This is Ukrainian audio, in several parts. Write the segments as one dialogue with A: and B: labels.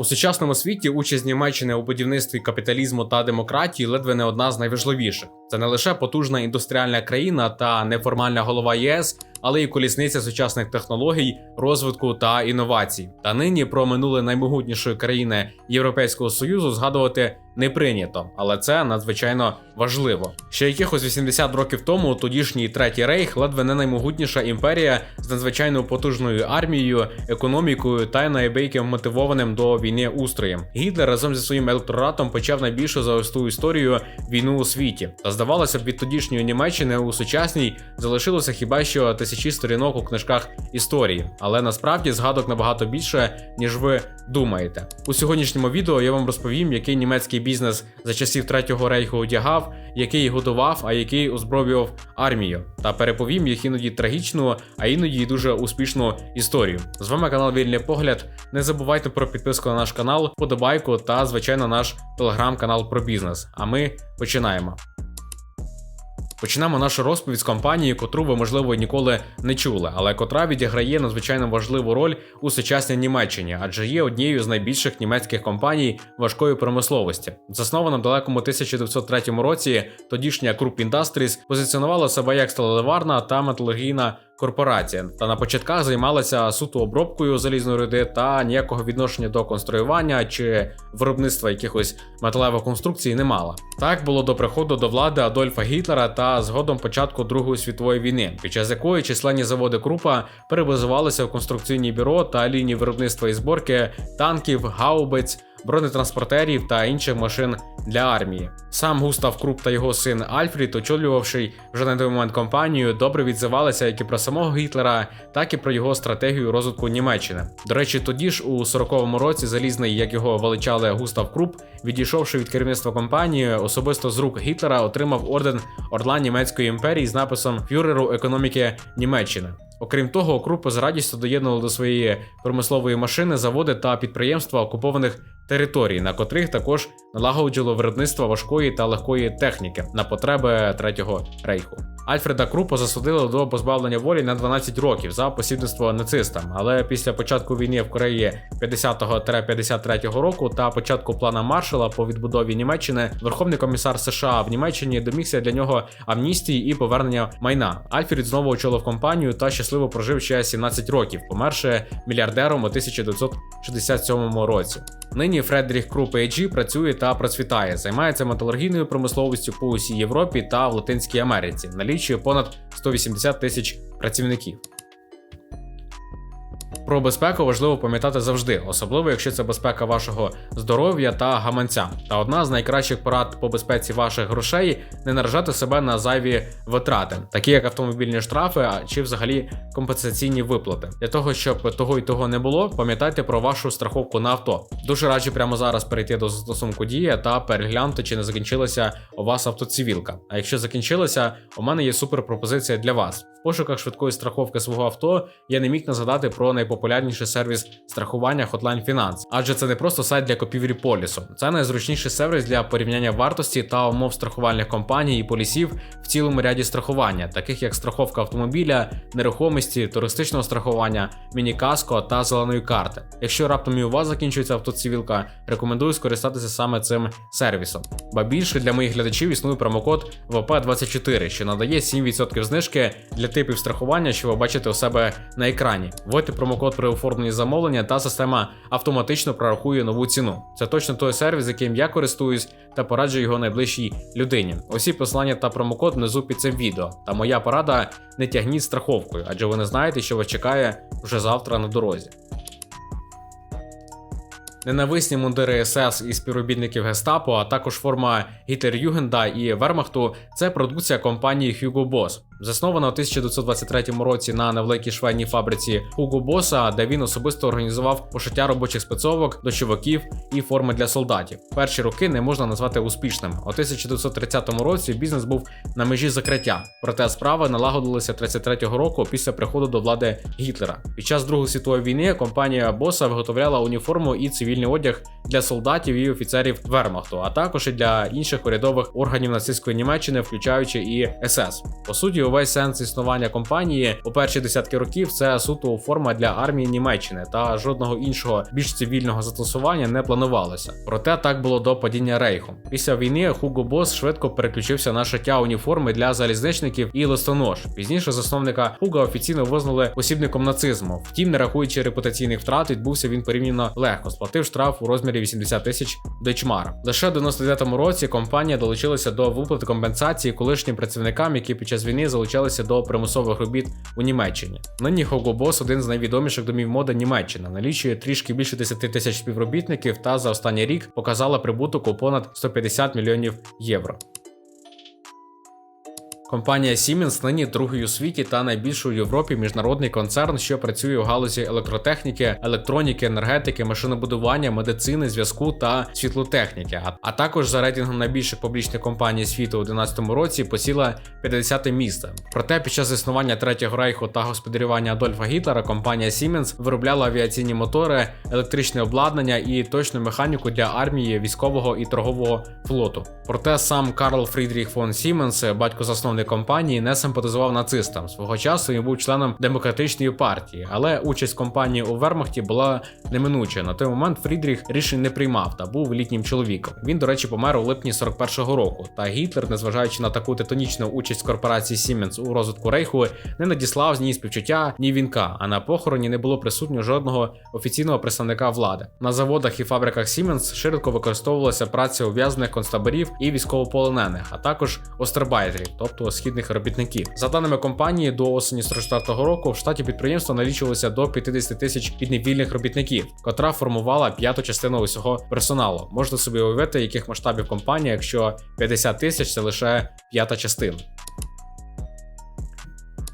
A: У сучасному світі участь Німеччини у будівництві капіталізму та демократії ледве не одна з найважливіших. Це не лише потужна індустріальна країна та неформальна голова ЄС, але й колісниця сучасних технологій, розвитку та інновацій. Та нині про минуле наймогутнішої країни Європейського союзу згадувати не прийнято, але це надзвичайно важливо. Ще якихось 80 років тому тодішній третій рейх ледве не наймогутніша імперія з надзвичайно потужною армією, економікою та найбейки мотивованим до війни устроєм. Гітлер разом зі своїм електоратом почав найбільшу за ось історію війну у світі. Та здавалося б, від тодішньої Німеччини у сучасній залишилося хіба що тисячі сторінок у книжках історії, але насправді згадок набагато більше, ніж ви думаєте. У сьогоднішньому відео я вам розповім, який німецький бізнес за часів третього рейху одягав, який годував, а який озброював армію. Та переповім їх іноді трагічну, а іноді й дуже успішну історію. З вами канал Вільний Погляд. Не забувайте про підписку на наш канал, подобайку та, звичайно, наш телеграм-канал про бізнес. А ми починаємо. Почнемо нашу розповідь з компанії, котру ви, можливо, ніколи не чули, але котра відіграє надзвичайно важливу роль у сучасній Німеччині, адже є однією з найбільших німецьких компаній важкої промисловості. Заснована в далекому 1903 році, тодішня Krupp Industries позиціонувала себе як сталеварна та металургійна корпорація, та на початках займалася суто обробкою залізної руди та ніякого відношення до конструювання чи виробництва якихось металевих конструкцій не мала. Так було до приходу до влади Адольфа Гітлера та згодом початку Другої світової війни, під час якої численні заводи Крупа перебазувалися в конструкційні бюро та лінії виробництва і зборки танків, гаубиць бронетранспортерів та інших машин для армії. Сам Густав Круп та його син Альфрід, очолювавши вже на той момент компанію, добре відзивалися як і про самого Гітлера, так і про його стратегію розвитку Німеччини. До речі, тоді ж у 40-му році залізний, як його величали Густав Круп, відійшовши від керівництва компанії, особисто з рук Гітлера отримав орден Орла Німецької імперії з написом Фюреру економіки Німеччини. Окрім того, Крупа з радістю доєднували до своєї промислової машини заводи та підприємства окупованих територій, на котрих також налагоджувало виробництво важкої та легкої техніки на потреби третього рейху. Альфреда Крупа засудили до позбавлення волі на 12 років за посібництво нацистам, але після початку війни в Кореї 50-53 року та початку плана Маршала по відбудові Німеччини Верховний комісар США в Німеччині домігся для нього амністії і повернення майна. Альфред знову очолив компанію та щасливо прожив ще 17 років, померши мільярдером у 1967 році. Нині Фредеріх Круп AG працює та процвітає, займається металургійною промисловістю по усій Європі та в Латинській Америці, налічує понад 180 тисяч працівників. Про безпеку важливо пам'ятати завжди, особливо якщо це безпека вашого здоров'я та гаманця. Та одна з найкращих порад по безпеці ваших грошей не наражати себе на зайві витрати, такі як автомобільні штрафи чи взагалі компенсаційні виплати. Для того щоб того і того не було, пам'ятайте про вашу страховку на авто. Дуже раджу прямо зараз перейти до застосунку дія та переглянути, чи не закінчилася у вас автоцивілка. А якщо закінчилася, у мене є супер пропозиція для вас. Пошуках швидкої страховки свого авто я не міг не згадати про найпопулярніший сервіс страхування Hotline Finance, адже це не просто сайт для купівлі полісу, це найзручніший сервіс для порівняння вартості та умов страхувальних компаній і полісів в цілому ряді страхування, таких як страховка автомобіля, нерухомості, туристичного страхування, міні-каско та зеленої карти. Якщо раптом і у вас закінчується автоцивілка, рекомендую скористатися саме цим сервісом. Ба більше для моїх глядачів існує промокод ВП24, що надає 7% знижки для типів страхування, що ви бачите у себе на екрані. Вводьте промокод при оформленні замовлення, та система автоматично прорахує нову ціну. Це точно той сервіс, яким я користуюсь, та пораджую його найближчій людині. Усі посилання та промокод внизу під цим відео. Та моя порада не тягніть страховкою, адже ви не знаєте, що вас чекає вже завтра на дорозі. Ненависні мундири СС і співробітників Гестапо, а також форма Гітлер-Югенда і Вермахту це продукція компанії Hugo Boss. Заснована у 1923 році на невеликій швейній фабриці Hugo Boss, де він особисто організував пошиття робочих спецовок, дощовиків і форми для солдатів. Перші роки не можна назвати успішним. У 1930 році бізнес був на межі закриття, проте справи налагодилися 33-го року після приходу до влади Гітлера. Під час Другої світової війни компанія Боса виготовляла уніформу і цивільний одяг для солдатів і офіцерів Вермахту, а також і для інших урядових органів нацистської Німеччини, включаючи і СС. По суті, увесь сенс існування компанії у перші десятки років це суто форма для армії Німеччини та жодного іншого більш цивільного застосування не планувалося. Проте так було до падіння рейху. Після війни Хуго Бос швидко переключився на шиття уніформи для залізничників і листонож. Пізніше засновника Хуга офіційно визнали посібником нацизму. Втім, не рахуючи репутаційних втрат, відбувся він порівняно легко, сплатив штраф у розмірі 80 тисяч дечмара. Лише в 99-му році компанія долучилася до виплати компенсації колишнім працівникам, які під час війни залучалися до примусових робіт у Німеччині. Нині Hugo один з найвідоміших домів моди Німеччини, налічує трішки більше 10 тисяч співробітників та за останній рік показала прибуток у понад 150 мільйонів євро. Компанія Siemens нині другий у світі та найбільший у Європі міжнародний концерн, що працює у галузі електротехніки, електроніки, енергетики, машинобудування, медицини, зв'язку та світлотехніки. А, а також за рейтингом найбільших публічних компаній світу у 2011 році посіла 50 місце. Проте під час існування третього рейху та господарювання Адольфа Гітлера компанія Siemens виробляла авіаційні мотори, електричне обладнання і точну механіку для армії, військового і торгового флоту. Проте сам Карл Фрідріх фон Сіменс, батько засновник компанії, не симпатизував нацистам. Свого часу він був членом демократичної партії, але участь компанії у Вермахті була неминуча. На той момент Фрідріх рішень не приймав та був літнім чоловіком. Він, до речі, помер у липні 41-го року. Та Гітлер, незважаючи на таку титанічну участь корпорації Сіменс у розвитку рейху, не надіслав ні співчуття, ні вінка. А на похороні не було присутнього жодного офіційного представника влади. На заводах і фабриках Сіменс широко використовувалася праця ув'язнених концтаборів і військовополонених, а також остербайтерів, тобто східних робітників. За даними компанії, до осені 44-го року в штаті підприємства налічувалося до 50 тисяч підневільних робітників, котра формувала п'яту частину усього персоналу. Можна собі уявити, яких масштабів компанія, якщо 50 тисяч це лише п'ята частина.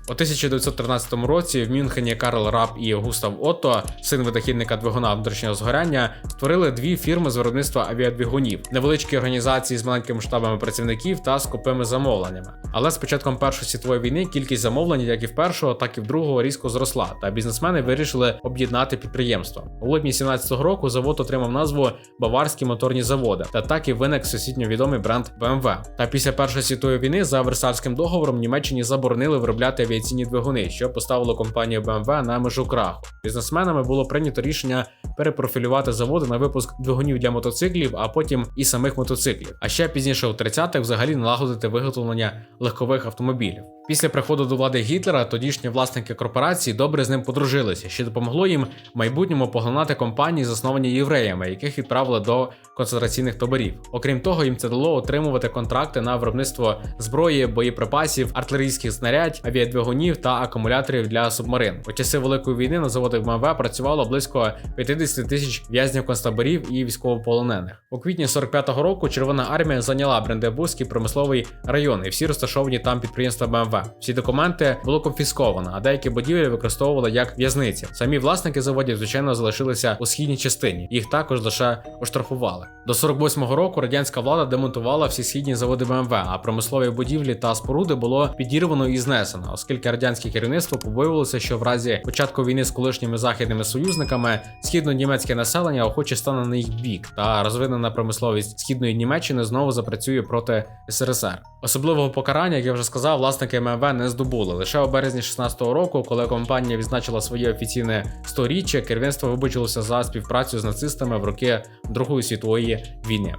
A: У 1913 році в Мюнхені Карл Раб і Густав Отто, син видохідника двигуна внутрішнього згоряння, створили дві фірми з виробництва авіадвигунів, невеличкі організації з маленькими штабами працівників та скупими замовленнями. Але з початком Першої світової війни кількість замовлень, як і в першого, так і в другого, різко зросла, та бізнесмени вирішили об'єднати підприємства. У липні 17-го року завод отримав назву Баварські моторні заводи, та так і виник всесвітньо відомий бренд BMW. Та після Першої світової війни за Версальським договором Німеччині заборонили виробляти авіаційні двигуни, що поставило компанію BMW на межу краху. Бізнесменами було прийнято рішення перепрофілювати заводи на випуск двигунів для мотоциклів, а потім і самих мотоциклів. А ще пізніше у 30-х взагалі налагодити виготовлення легкових автомобілів. Після приходу до влади Гітлера тодішні власники корпорації добре з ним подружилися, що допомогло їм в майбутньому поглинати компанії, засновані євреями, яких відправили до концентраційних таборів. Окрім того, їм це дало отримувати контракти на виробництво зброї, боєприпасів, артилерійських знарядь, авіадвигунів та акумуляторів для субмарин. У часи великої війни на заводах БМВ працювало близько 50 тисяч в'язнів концтаборів і військовополонених. У квітні 45-го року Червона армія зайняла Брендебурзький промисловий район, і всі розташовані там підприємства БМВ. Всі документи було конфісковано, а деякі будівлі використовували як в'язниці. Самі власники заводів, звичайно, залишилися у східній частині. Їх також лише оштрафували. До 48-го року радянська влада демонтувала всі східні заводи БМВ, а промислові будівлі та споруди було підірвано і знесено, оскільки радянське керівництво побоювалося, що в разі початку війни з колишніми західними союзниками східно-німецьке населення охоче стане на їх бік, та розвинена промисловість східної Німеччини знову запрацює проти СРСР. Особливого покарання, як я вже сказав, власники ММВ не здобули. Лише у березні 16-го року, коли компанія відзначила своє офіційне сторіччя, керівництво вибачилося за співпрацю з нацистами в роки Другої світової війни.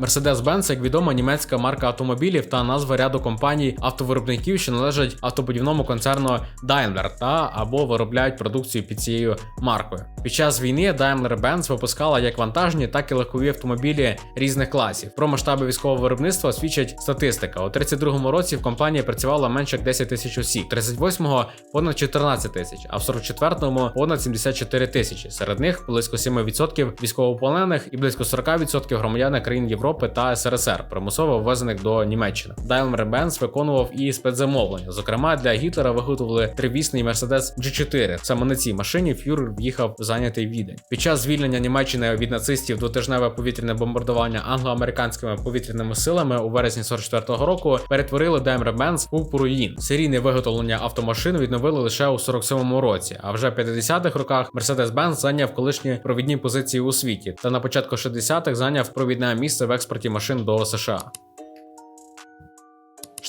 A: Mercedes-Benz, як відома німецька марка автомобілів та назва ряду компаній автовиробників, що належать автобудівному концерну Daimler та або виробляють продукцію під цією маркою. Під час війни Daimler-Benz випускала як вантажні, так і легкові автомобілі різних класів. Про масштаби військового виробництва свідчить статистика. У 32-му році в компанії працювало менше як 10 тисяч осіб, 38-го понад 14 тисяч, а в 44-му понад 74 тисячі. Серед них близько 7% військовополонених і близько 40% громадян країн Європи. Європи та СРСР, примусово ввезених до Німеччини. Daimler-Benz виконував і спецзамовлення. Зокрема, для Гітлера виготовили тривісний Mercedes G4. Саме на цій машині фюрер в'їхав зайнятий відень. Під час звільнення Німеччини від нацистів двотижневе повітряне бомбардування англо-американськими повітряними силами у вересні 44-го року перетворили Daimler-Benz у руїн. Серійне виготовлення автомашин відновили лише у 47-му році. А вже в 50-х роках Mercedes-Benz зайняв колишні провідні позиції у світі, та на початку 60-х зайняв провідне місце в експорті машин до США.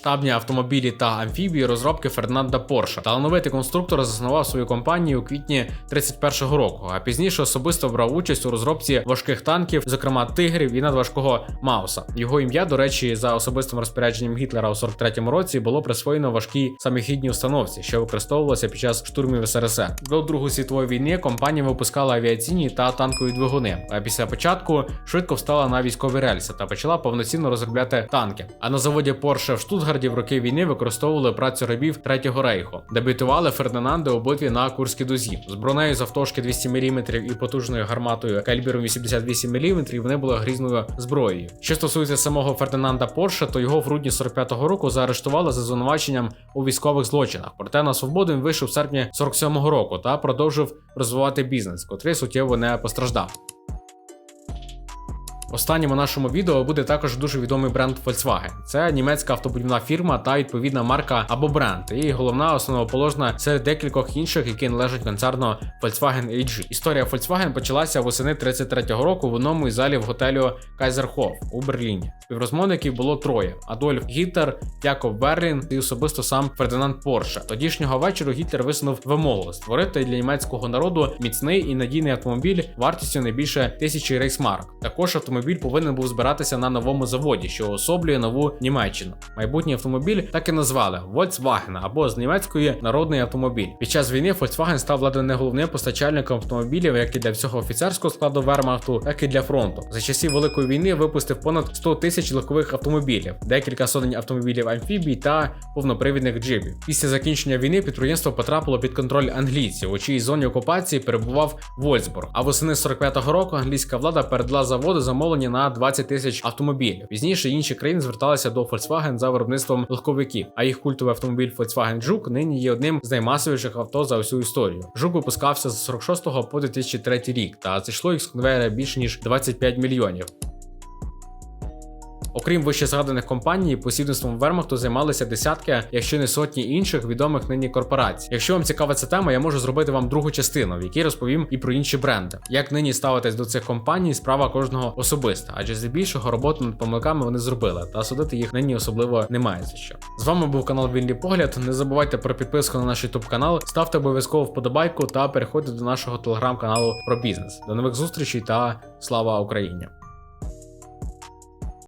A: Масштабні автомобілі та амфібії розробки Фердинанда Порша. Талановитий конструктор заснував свою компанію у квітні 31-го року, а пізніше особисто брав участь у розробці важких танків, зокрема тигрів і надважкого Мауса. Його ім'я, до речі, за особистим розпорядженням Гітлера у 43-му році було присвоєно важкій самохідній установці, що використовувалося під час штурмів СРСР. До Другої світової війни компанія випускала авіаційні та танкові двигуни. А після початку швидко встала на військові рельси та почала повноцінно розробляти танки. А на заводі Порше в Штутгарді в роки війни використовували працю рабів Третього рейху. Дебютували Фердинанди у битві на Курській дузі. З бронею завтовшки 200 мм і потужною гарматою калібром 88 мм вони були грізною зброєю. Що стосується самого Фердинанда Порше, то його в грудні 45-го року заарештували за звинуваченням у військових злочинах. Проте на свободу він вийшов в серпні 47-го року та продовжив розвивати бізнес, котрий суттєво не постраждав. Останнім у нашому відео буде також дуже відомий бренд Volkswagen. Це німецька автобудівна фірма та відповідна марка або бренд, і головна основоположна серед декількох інших, які належать концерну Volkswagen AG. Історія Volkswagen почалася восени 33-го року в одному із залів готелю Kaiserhof у Берліні. Співрозмовників було троє: Адольф Гітлер, Якоб Берлін і особисто сам Фердинанд Порше. Тодішнього вечора Гітлер висунув вимогу створити для німецького народу міцний і надійний автомобіль вартістю не більше тисячі рейсмарк. Також автомобіль повинен був збиратися на новому заводі, що особлює нову Німеччину. Майбутній автомобіль так і назвали Volkswagen або з німецької народний автомобіль. Під час війни Volkswagen став ледве не головним постачальником автомобілів, як і для всього офіцерського складу Вермахту, так і для фронту. За часів Великої війни випустив понад 100 тисяч легкових автомобілів, декілька сотень автомобілів амфібій та повнопривідних джипів. Після закінчення війни підприємство потрапило під контроль англійців, у чиїй зоні окупації перебував Вольсбург. А восени 45-го року англійська влада передала заводу замовлення на 20 тисяч автомобілів. Пізніше інші країни зверталися до Volkswagen за виробництвом легковиків, а їх культовий автомобіль Volkswagen Жук нині є одним з наймасовіших авто за всю історію. Жук випускався з 46 по 2003 рік, та зайшло їх з конвейера більше ніж 25 мільйонів. Окрім вище згаданих компаній, посібництвом Вермахту займалися десятки, якщо не сотні інших відомих нині корпорацій. Якщо вам цікава ця тема, я можу зробити вам другу частину, в якій розповім і про інші бренди. Як нині ставитись до цих компаній, справа кожного особиста, адже здебільшого роботу над помилками вони зробили, та судити їх нині особливо немає за що. З вами був канал Вільний Погляд. Не забувайте про підписку на наш YouTube канал, ставте обов'язково вподобайку та переходьте до нашого телеграм-каналу про бізнес. До нових зустрічей та слава Україні!